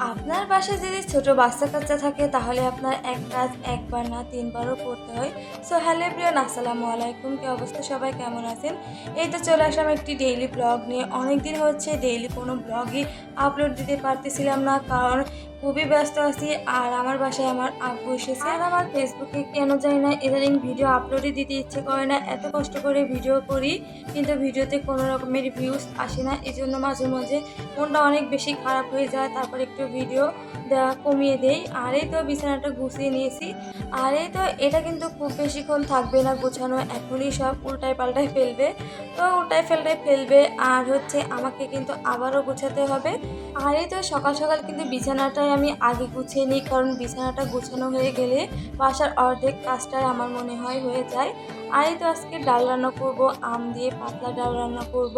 আপনার বাসায় যদি ছোট বাচ্চা কাচ্চা থাকে, তাহলে আপনার এক কাজ একবার না, তিনবারও করতে হয়। সো হ্যালো প্রিয় আসসালামু আলাইকুম। কি অবস্থা? সবাই কেমন আছেন? এই তো চলে আসলাম একটি ডেইলি ব্লগ নিয়ে। অনেক দিন হচ্ছে ডেইলি কোনো ব্লগই আপলোড দিতে পারতেছিলাম না, কারণ খুবই ব্যস্ত আছি আর আমার বাসায় আমার আব্বু এসেছে। আর আমার ফেসবুকে কেন জানি না ইদানিং ভিডিও আপলোডই দিতে ইচ্ছে করে না। এত কষ্ট করে ভিডিও করি, কিন্তু ভিডিওতে কোনো রকমের ভিউজ আসে না। এই জন্য মাঝে মাঝে মনটা অনেক বেশি খারাপ হয়ে যায়, তারপর একটু ভিডিও দেওয়া কমিয়ে দেই। আর এই তো বিছানাটা গুছিয়ে নিয়েছি। আর এই তো এটা কিন্তু খুব বেশিক্ষণ থাকবে না গোছানো, এখনই সব উল্টায় পাল্টায় ফেলবে। তো উল্টায় ফেলটায় ফেলবে, আর হচ্ছে আমাকে কিন্তু আবারও গোছাতে হবে। আর এই তো সকাল সকাল কিন্তু বিছানাটাই আমি আগে গুছিয়ে নিই, কারণ বিছানাটা গোছানো হয়ে গেলে বাসার অর্ধেক কাজটাই আমার মনে হয় হয়ে যায়। আর এই তো আজকে ডাল রান্না করব, আম দিয়ে পাতলা ডাল রান্না করব।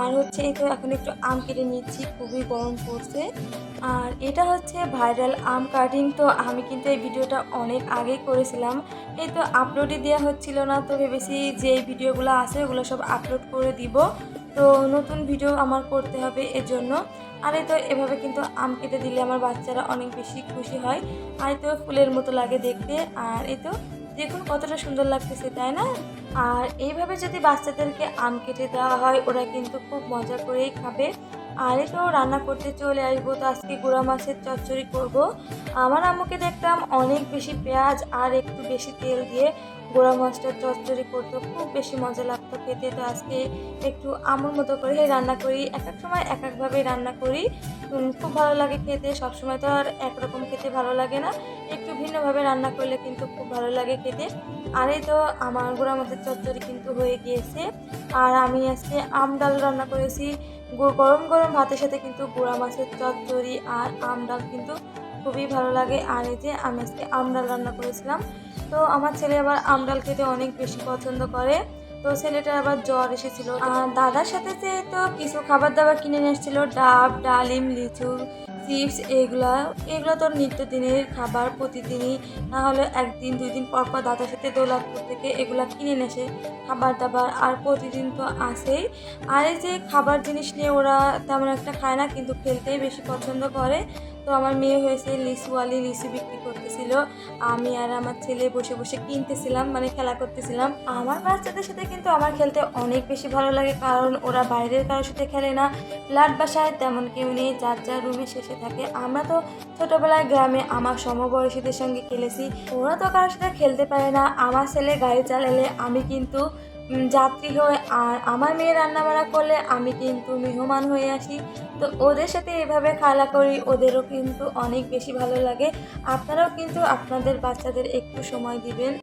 আর হচ্ছে এই তো এখন একটু আম কেটে নিচ্ছি, খুবই গরম পড়ছে। আর এটা হচ্ছে ভাইরাল আম কাটিং, তো আমি কিন্তু এই ভিডিওটা অনেক আগেই করেছিলাম। এই তো আপলোডে দেওয়া হচ্ছিল না, তো ভেবেছি যে এই ভিডিওগুলো আছে ওগুলো সব আপলোড করে দিব। তো নতুন ভিডিও আমার করতে হবে এর জন্য আর এই তো এভাবে কিন্তু আম কেটে দিলে আমার বাচ্চারা অনেক বেশি খুশি হয়। আর তো ফুলের মতো লাগে দেখতে। আর এই তো দেখুন কতটা সুন্দর লাগতেছে, তাই না? আর এইভাবে যদি বাচ্চাদেরকে আম কেটে দেওয়া হয়, ওরা কিন্তু খুব মজা করেই খাবে। আর তো, রান্না করতে চলে আসব, তো আজকে গুঁড়া মাছের চচ্চড়ি করব। আমার আম্মুকে দেখতাম অনেক বেশি পেঁয়াজ আর একটু বেশি তেল দিয়ে গোড়া মাছটার চচ্চড়ি করতো, খুব বেশি মজা লাগতো খেতে। তো আজকে একটু আমুর মতো করে রান্না করি, এক এক সময় এক একভাবে রান্না করি। খুব ভালো লাগে খেতে, সবসময় তো আর একরকম খেতে ভালো লাগে না। একটু ভিন্নভাবে রান্না করলে কিন্তু খুব ভালো লাগে খেতে। আর এই তো, আমার গোড়া মাছের চচ্চড়ি কিন্তু হয়ে গিয়েছে। আর আমি আজকে আম ডাল রান্না করেছি গরম গরম ভাতের সাথে কিন্তু গুঁড়া মাছের চচ্চড়ি আর আম ডাল কিন্তু খুবই ভালো লাগে। আর এই যে আমি আজকে আম ডাল রান্না করেছিলাম, তো আমার ছেলে আবার আম ডাল খেতে অনেক বেশি পছন্দ করে। তো ছেলেটার আবার জ্বর এসেছিল। আর দাদার সাথে তো কিছু খাবার দাবার কিনে নিয়ে এসেছিল, ডাব, ডালিম, লিচু চিপস, এগুলা, এগুলো তো নিত্যদিনের খাবার প্রতিদিনই। না হলে একদিন দুই দিন পর পর দাদার সাথে দোলাপুর থেকে এগুলা কিনে নেসে খাবার দাবার আর প্রতিদিন তো আসেই আর এই যে খাবার জিনিস নিয়ে ওরা তেমন একটা খায় না, কিন্তু খেলতেই বেশি পছন্দ করে। তো আমার মেয়ে হয়েছে লিচুওয়ালি লিচু বিক্রি করতেছিল। আমি আর আমার ছেলে বসে বসে কিনতেছিলাম মানে খেলা করতেছিলাম। আমার বাচ্চাদের সাথে কিন্তু আমার খেলতে অনেক বেশি ভালো লাগে, কারণ ওরা বাইরের কারোর সাথে খেলে না। ফ্ল্যাট বাসায় তেমন কেউ নেই, যার যার রুমে শেষে থাকে। আমরা তো ছোটোবেলায় গ্রামে আমার সমবয়সীদের সঙ্গে খেলেছি। ওরা তো কারোর সাথে খেলতে পারে না। আমার ছেলে গাড়ি চালালে আমি কিন্তু যাত্রী হয়ে আর আমার মেয়ে রান্নাবাড়া করলে আমি কিন্তু মেহমান হয়ে আসি। তো ওদের সাথে এভাবে খেলা করি, ওদেরও কিন্তু অনেক বেশি ভালো লাগে। আপনারাও কিন্তু আপনাদের বাচ্চাদের একটু সময় দিবেন।